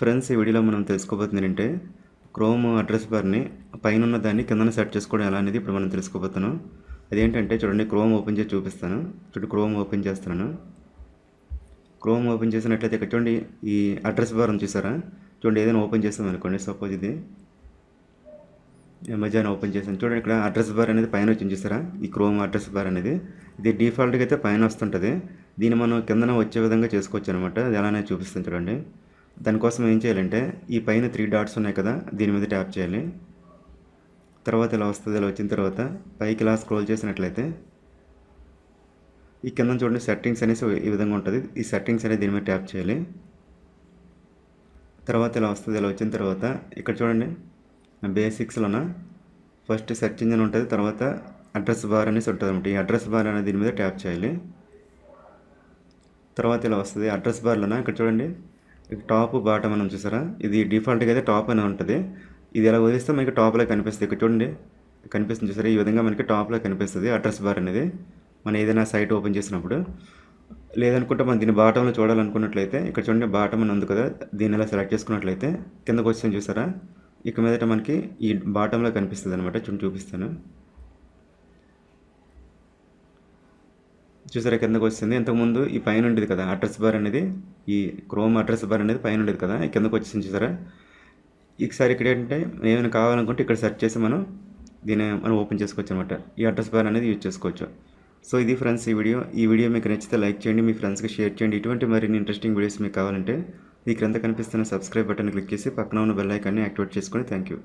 Friends ఈ వీడియోలో మనం తెలుసుకోబోతుంది ఏంటంటే క్రోమ్ అడ్రస్ బార్ని పైన ఉన్న దాన్ని కిందన సెట్ చేసుకోవడం ఎలా అనేది ఇప్పుడు మనం తెలుసుకోబోతున్నాం. అదేంటంటే చూడండి క్రోమ్ ఓపెన్ చేసి చూపిస్తాను. చూడండి క్రోమ్ ఓపెన్ చేస్తున్నాను. క్రోమ్ ఓపెన్ చేసినట్లయితే ఇక్కడ చూడండి ఈ అడ్రస్ బార్ ఉంది చూసారా? చూడండి ఏదైనా ఓపెన్ చేస్తాం అనుకోండి సపోజ్ ఇది అమెజాన్ ఓపెన్ చేసాను చూడండి ఇక్కడ అడ్రస్ బార్ అనేది పైన వచ్చింది చూసారా? ఈ క్రోమ్ అడ్రస్ బార్ అనేది. ఇది డిఫాల్ట్గా అయితే పైన వస్తుంటుంది. దీన్ని మనం కిందన వచ్చే విధంగా చేసుకోవచ్చు అనమాట. అది ఎలానే చూపిస్తాను చూడండి. దానికోసం ఏం చేయాలంటే ఈ పైన త్రీ డాట్స్ ఉన్నాయి కదా దీని మీద ట్యాప్ చేయాలి. తర్వాత ఇలా వస్తుంది ఇలా వచ్చిన తర్వాత పైకి ఇలా స్క్రోల్ చేసినట్లయితే ఈ కింద చూడండి సెట్టింగ్స్ అనేసి ఈ విధంగా ఉంటుంది. ఈ సెట్టింగ్స్ అనేది దీని మీద ట్యాప్ చేయాలి. తర్వాత ఇలా వస్తుంది ఇలా వచ్చిన తర్వాత ఇక్కడ చూడండి బేసిక్స్లోన ఫస్ట్ సెర్చ్ ఇంజిన్ ఉంటుంది తర్వాత అడ్రస్ బార్ అనేసి ఉంటుంది అనమాట. ఈ అడ్రస్ బార్ అనేది దీని మీద ట్యాప్ చేయాలి. తర్వాత ఇలా వస్తుంది అడ్రస్ బార్లోన ఇక్కడ చూడండి టాప్ బాటమ్ అని చూసారా? ఇది డిఫాల్ట్గా అయితే టాప్ అని ఉంటుంది. ఇది ఎలా వదిలిస్తే మనకి టాప్లో కనిపిస్తుంది. ఇక్కడ చూడండి కనిపిస్తుంది చూసారా? ఈ విధంగా మనకి టాప్లో కనిపిస్తుంది అడ్రస్ బార్ అనేది. మనం ఏదైనా సైట్ ఓపెన్ చేసినప్పుడు లేదనుకుంటే మనం దీన్ని బాటంలో చూడాలనుకున్నట్లయితే ఇక్కడ చూడండి బాటం అని ఉంది కదా దీన్ని ఇలా సెలెక్ట్ చేసుకున్నట్లయితే కిందకు వచ్చింది చూసారా? ఇక మీదట మనకి ఈ బాటంలో కనిపిస్తుంది అనమాట చూడండి చూపిస్తాను. చూసారా కిందకు వస్తుంది. ఇంతకుముందు ఈ పైన ఉండేది కదా అడ్రస్ బార్ అనేది ఈ క్రోమ్ అడ్రస్ బార్ అనేది పైన ఉండేది కదా ఈ కిందకు వచ్చింది చూసారా? ఈసారి ఇక్కడ ఏంటంటే ఏమైనా కావాలనుకుంటే ఇక్కడ సెర్చ్ చేసి మనం దీన్ని మనం ఓపెన్ చేసుకోవచ్చు అనమాట ఈ అడ్రస్ బార్ అనేది యూజ్ చేసుకోవచ్చు. సో ఇది ఫ్రెండ్స్ ఈ వీడియో. ఈ వీడియో మీకు నచ్చితే లైక్ చేయండి మీ ఫ్రెండ్స్కి షేర్ చేయండి. ఇటువంటి మరిన్ని ఇంట్రెస్టింగ్ వీడియోస్ మీకు కావాలంటే ఈ క్రింద కనిపిస్తున్న సబ్స్క్రైబ్ బటన్ క్లిక్ చేసి పక్కన ఉన్న బెల్ ఐకాన్ని యాక్టివేట్ చేసుకోండి థ్యాంక్ యూ